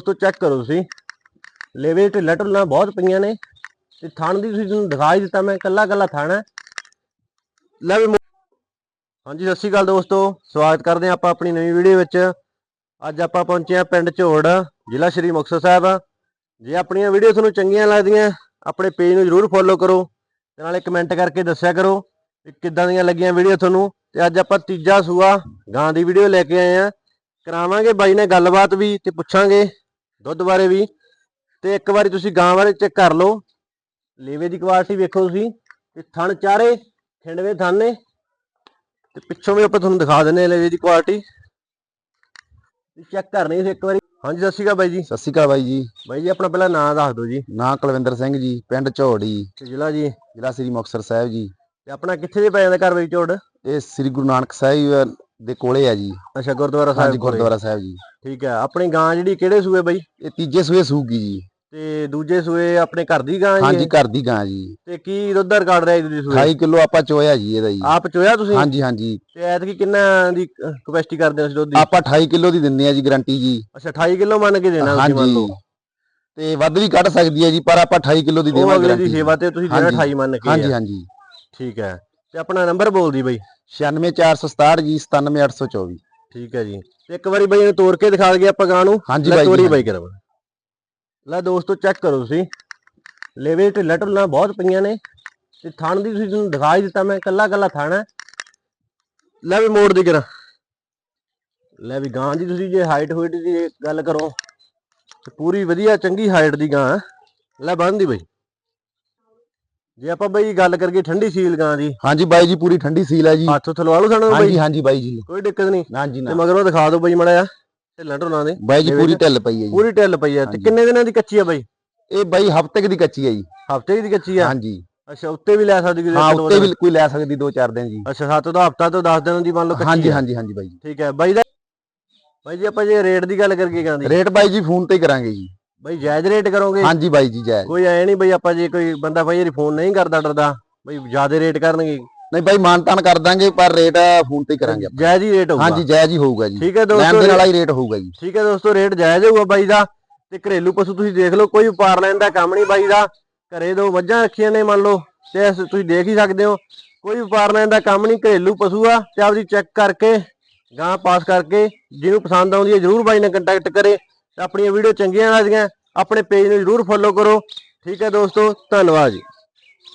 ਦੋਸਤੋ ਚੈੱਕ ਕਰੋ ਤੁਸੀਂ। ਲੇਵੇ ਢਿੱਲਾ ਢੁੱਲਾਂ ਬਹੁਤ ਪਈਆਂ ਨੇ। ਤੇ ਥਣ ਦੀ ਤੁਸੀਂ ਤੁਹਾਨੂੰ ਦਿਖਾ ਹੀ ਦਿੱਤਾ, ਮੈਂ ਕੱਲਾ ਕੱਲਾ ਥਣ ਹੈ ਲੈ ਵੀ ਹਾਂਜੀ, ਸਤਿ ਸ਼੍ਰੀ ਅਕਾਲ ਦੋਸਤੋ। ਸਵਾਗਤ ਕਰਦੇ ਹਾਂ ਆਪਾਂ ਆਪਣੀ ਨਵੀਂ ਵੀਡੀਓ ਵਿੱਚ। ਅੱਜ ਆਪਾਂ ਪਹੁੰਚੇ ਹਾਂ ਪਿੰਡ ਝੋੜ, ਜ਼ਿਲ੍ਹਾ ਸ਼੍ਰੀ ਮੁਕਤਸਰ ਸਾਹਿਬ। ਜੇ ਆਪਣੀਆਂ ਵੀਡੀਓ ਤੁਹਾਨੂੰ ਚੰਗੀਆਂ ਲੱਗਦੀਆਂ, ਆਪਣੇ ਪੇਜ ਨੂੰ ਜਰੂਰ ਫੋਲੋ ਕਰੋ। ਤੇ ਨਾਲੇ ਕਮੈਂਟ ਕਰਕੇ ਦੱਸਿਆ ਕਰੋ ਕਿ ਕਿੱਦਾਂ ਦੀਆਂ ਲੱਗੀਆਂ ਵੀਡੀਓ ਤੁਹਾਨੂੰ। ਤੇ ਅੱਜ ਆਪਾਂ ਤੀਜਾ ਸੂਆ ਗਾਂ ਦੀ ਵੀਡੀਓ ਲੈ ਕੇ ਆਏ ਆ ਕਰਾਵਾਂਗੇ ਬਾਈ ਨੇ ਗੱਲਬਾਤ ਵੀ ਤੇ ਪੁੱਛਾਂਗੇ। ਦੁੱਧ ਬਾਰੇ ਵੀ ਤੇ ਇੱਕ ਵਾਰੀ ਤੁਸੀਂ ਗਾਂ ਬਾਰੇ ਚੈੱਕ ਕਰ ਲਓ। ਲੇਵੇ ਦੀ ਕੁਆਲਿਟੀ ਵੇਖੋ ਤੁਸੀਂ। ਤੇ ਥਣ ਚਾਰੇ ਖਿੰਡਵੇਂ ਥਣ ਨੇ ਤੇ ਪਿੱਛੋਂ ਵੀ ਆਪਾਂ ਤੁਹਾਨੂੰ ਦਿਖਾ ਦਿੰਨੇ ਲੇਵੇ ਦੀ ਕੁਆਲਿਟੀ ਚੈੱਕ ਕਰਨੀ ਸੀ ਇੱਕ ਵਾਰੀ। ਹਾਂਜੀ ਸਤਿ ਸ਼੍ਰੀ ਅਕਾਲ ਬਾਈ ਜੀ। ਸਤਿ ਸ਼੍ਰੀ ਅਕਾਲ ਬਾਈ ਜੀ। ਬਾਈ ਜੀ ਆਪਣਾ ਪਹਿਲਾਂ ਨਾਂ ਦੱਸ ਦਿਓ ਜੀ। ਨਾਂ ਕੁਲਵਿੰਦਰ ਸਿੰਘ ਜੀ ਪਿੰਡ ਝੋੜੀ। ਤੇ ਜ਼ਿਲ੍ਹਾ ਜੀ? ਜ਼ਿਲ੍ਹਾ ਸ੍ਰੀ ਮੁਕਤਸਰ ਸਾਹਿਬ ਜੀ। ਤੇ ਆਪਣਾ ਕਿੱਥੇ ਜੇ ਪੈ ਜਾਂਦਾ ਘਰ ਬਾਈ ਝੋੜ? ਇਹ ਸ੍ਰੀ ਗੁਰੂ ਨਾਨਕ ਸਾਹਿਬ ਦੇ ਕੋਲੇ ਆ ਜੀ। ਅੱਛਾ ਗੁਰਦੁਆਰਾ ਸਾਹਿਬ ਹਾਂਜੀ ਕੋਲੇ। ਗੁਰਦੁਆਰਾ ਸਾਹਿਬ ਜੀ। ਠੀਕ ਹੈ ਆਪਣੀ ਗਾਂ ਜਿਹੜੀ ਕਿਹੜੇ ਸੂਏ ਬਾਈ? ਇਹ ਤੀਜੇ ਸੂਏ ਸੂਗੀ ਜੀ। ਤੇ ਦੂਜੇ ਸੂਏ ਆਪਣੇ ਘਰ ਦੀ ਗਾਂ ਜੀ ਹਾਂਜੀ? ਘਰ ਦੀ ਗਾਂ ਜੀ। ਤੇ ਕੀ ਦੁੱਧ ਰਿਕਾਰਡ ਰਿਹਾ ਜੀ ਦੂਜੇ ਸੂਏ? 28 ਕਿਲੋ ਆਪਾਂ ਚੋਇਆ ਜੀ ਇਹਦਾ ਜੀ। ਆਪ ਚੋਇਆ ਤੁਸੀਂ? ਹਾਂਜੀ ਹਾਂਜੀ। ਤੇ ਐਤਕੀ ਕਿੰਨਾ ਦੀ ਕਪੈਸਿਟੀ ਕਰਦੇ ਹੋ ਤੁਸੀਂ ਦੁੱਧ ਦੀ? ਆਪਾਂ 28 ਕਿਲੋ ਦੀ ਦਿੰਨੇ ਆ ਜੀ ਗਾਰੰਟੀ ਜੀ। ਅੱਛਾ 28 ਕਿਲੋ ਮੰਨ ਕੇ ਦੇਣਾ ਤੁਸੀਂ ਮੰਨ ਹਾਂਜੀ। ਲਓ ਤੇ ਵੱਧ ਵੀ ਕੱਢ ਸਕਦੀ ਹੈ ਜੀ ਪਰ ਆਪਾਂ 28 ਕਿਲੋ ਦੀ ਉਹ ਦੇਵਾਂਗੇ ਅਗਲੇ ਦੀ। ਸੇਵਾ ਤੇ ਤੁਸੀਂ ਹਾਂਜੀ। 28 ਮੰਨ ਕੇ। ਹਾਂਜੀ ਆ। ਹਾਂਜੀ। ਠੀਕ ਹੈ। ਤੇ ਆਪਣਾ ਨੰਬਰ ਬੋਲਦੀ ਬਾਈ। 96467 ਜੀ 97824 ਠੀਕ ਹੈ ਜੀ। ਤੇ ਇੱਕ ਵਾਰੀ ਬਾਈ ਨੂੰ ਤੋੜ ਕੇ ਦਿਖਾ ਦਈਏ ਆਪਾਂ ਗਾਂ ਨੂੰ। ਹਾਂਜੀ ਬਾਈ ਤੋਰੀ ਜੀ ਬਾਈ ਕਰਵਾ ਲੈ ਦੋਸਤੋ ਚੈੱਕ ਕਰੋ ਤੁਸੀਂ। ਲੇਵੇ ਢਿੱਲਾ ਢੁੱਲਾਂ ਬਹੁਤ ਪਈਆਂ ਨੇ। ਤੇ ਥਣ ਦੀ ਤੁਸੀਂ ਤੁਹਾਨੂੰ ਦਿਖਾ ਹੀ ਦਿੱਤਾ ਮੈਂ ਕੱਲਾ ਕੱਲਾ ਥਣ ਹੈ। ਲੈ ਵੀ ਮੋੜ ਦੀ ਕਰਾਂ। ਲੈ ਵੀ ਗਾਂ ਦੀ ਤੁਸੀਂ ਜੇ ਹਾਈਟ ਹੋਈਟ ਦੀ ਗੱਲ ਕਰੋ ਤੇ ਪੂਰੀ ਵਧੀਆ ਚੰਗੀ ਹਾਈਟ ਦੀ ਗਾਂ ਹੈ। ਲੈ ਬੰਨਦੀ ਬਾਈ। ਜੇ ਆਪਾਂ ਬਈ ਗੱਲ ਕਰੀਏ ਠੰਡੀ ਸੀਲ ਗਾਂ ਦੀ ਹਾਂਜੀ ਬਾਈ ਜੀ ਪੂਰੀ ਠੰਡੀ ਸੀਲ ਹੈ ਜੀ। ਹੱਥ ਉੱਥੇ ਲਵਾ ਲਓ ਸਾਨੂੰ ਹਾਂਜੀ ਬਾਈ। ਹਾਂਜੀ ਬਾਈ ਜੀ। ਕੋਈ ਦਿੱਕਤ ਨਹੀਂ। ਹਾਂਜੀ ਤੇ ਨਾ। ਮਗਰੋਂ ਦਿਖਾ ਦਿਓ ਬਾਈ ਮੜਾ ਜਾ ਢਿੱਲਾ ਢੁੱਲਾਂ ਦੇ। ਬਾਈ ਜੀ ਪੂਰੀ ਢਿੱਲ ਪਈ ਹੈ ਜੀ। ਪੂਰੀ ਢਿੱਲ ਪਈ ਆ ਤੇ ਹਾਂਜੀ। ਕਿੰਨੇ ਦਿਨਾਂ ਦੀ ਕੱਚੀ ਆ ਬਾਈ? ਇਹ ਬਾਈ ਹਫ਼ਤੇ ਦੀ ਕੱਚੀ ਹੈ ਜੀ। ਹਫ਼ਤੇ ਦੀ ਕੱਚੀ ਆ ਹਾਂਜੀ। ਅੱਛਾ ਉੱਤੇ ਵੀ ਲੈ ਸਕਦੀ ਕਿਸੇ ਹਾਂ ਉੱਤੇ। ਵੀ ਕੋਈ ਲੈ ਸਕਦੀ ਦੋ ਚਾਰ ਦਿਨ ਜੀ। ਅੱਛਾ ਸੱਤ ਦਾ ਹਫਤਾ ਤੋਂ 10 ਦਿਨਾਂ ਦੀ ਮੰਨ ਲਓ ਕੱਚੀ ਹਾਂਜੀ ਆ। ਹਾਂਜੀ ਹਾਂਜੀ ਬਾਈ ਜੀ। ਠੀਕ ਹੈ। ਬਾਈ ਦਾ ਬਾਈ ਜੀ ਆਪਾਂ ਜੇ ਰੇਟ ਦੀ ਗੱਲ ਕਰੀਏ ਗਾਂ ਦੀ। ਰੇਟ ਬਾਈ ਜੀ ਫੋਨ ਤੇ ਹੀ ਕਰਾਂਗੇ ਜੀ। ਬਾਈ ਜਾਇਜ਼ ਰੇਟ ਕਰੋਗੇ? ਹਾਂਜੀ ਬਾਈ ਜੀ ਜੈ ਕੋਈ ਐ ਨਹੀਂ ਬਈ ਆਪਾਂ ਜੇ ਕੋਈ ਬੰਦਾ ਬਾਈ ਯਾਰੀ ਫੋਨ ਨਹੀਂ ਕਰਦਾ ਡਰਦਾ ਬਈ ਜ਼ਿਆਦਾ ਰੇਟ ਕਰਨਗੇ। ਨਹੀਂ ਬਾਈ ਮਾਨਤਾਨ ਕਰ ਦਾਂਗੇ ਪਰ ਰੇਟ ਫੋਨ ਤੇ ਕਰਾਂਗੇ ਆਪਾਂ। ਜਾਇਜ਼ ਹੀ ਰੇਟ ਹੋਊਗਾ। ਹਾਂਜੀ ਜਾਇਜ਼ ਹੀ ਹੋਊਗਾ ਜੀ। ਠੀਕ ਹੈ ਲੈਣ ਦੋਸਤੋ ਦੇਣ ਵਾਲਾ ਹੀ ਰੇਟ ਹੋਊਗਾ ਜੀ। ਠੀਕ ਹੈ ਦੋਸਤੋ ਰੇਟ ਜਾਇਜ਼ ਹੋਊਗਾ ਬਾਈ ਦਾ। ਤੇ ਘਰੇਲੂ ਪਸ਼ੂ ਤੁਸੀਂ ਦੇਖ ਲਓ ਕੋਈ ਵਪਾਰ ਲੈਣ ਦਾ ਕੰਮ ਨਹੀਂ ਬਾਈ ਦਾ। ਘਰੇ ਦੋ ਮੱਝਾਂ ਰੱਖੀਆਂ ਨੇ ਮੰਨ ਲਓ। ਤੇ ਤੁਸੀਂ ਦੇਖ ਹੀ ਸਕਦੇ ਹੋ ਕੋਈ ਵਪਾਰ ਲੈਣ ਦਾ ਕੰਮ ਨਹੀਂ ਘਰੇਲੂ ਪਸ਼ੂ ਆ। ਤੇ ਆਪਦੀ ਚੈੱਕ ਕਰਕੇ ਗਾਂ ਪਾਸ ਕਰਕੇ ਜਿਹਨੂੰ ਪਸੰਦ ਆਉਂਦੀ ਹੈ ਜਰੂਰ ਬਾਈ ਨਾਲ ਕੰਟੈਕਟ ਕਰੇ। ਆਪਣੀਆਂ ਵੀਡੀਓ ਚੰਗੀਆਂ ਲੱਗਦੀਆਂ ਆਪਣੇ ਪੇਜ ਨੂੰ ਜਰੂਰ ਫੋਲੋ ਕਰੋ। ਠੀਕ ਹੈ ਦੋਸਤੋ, ਧੰਨਵਾਦ ਜੀ।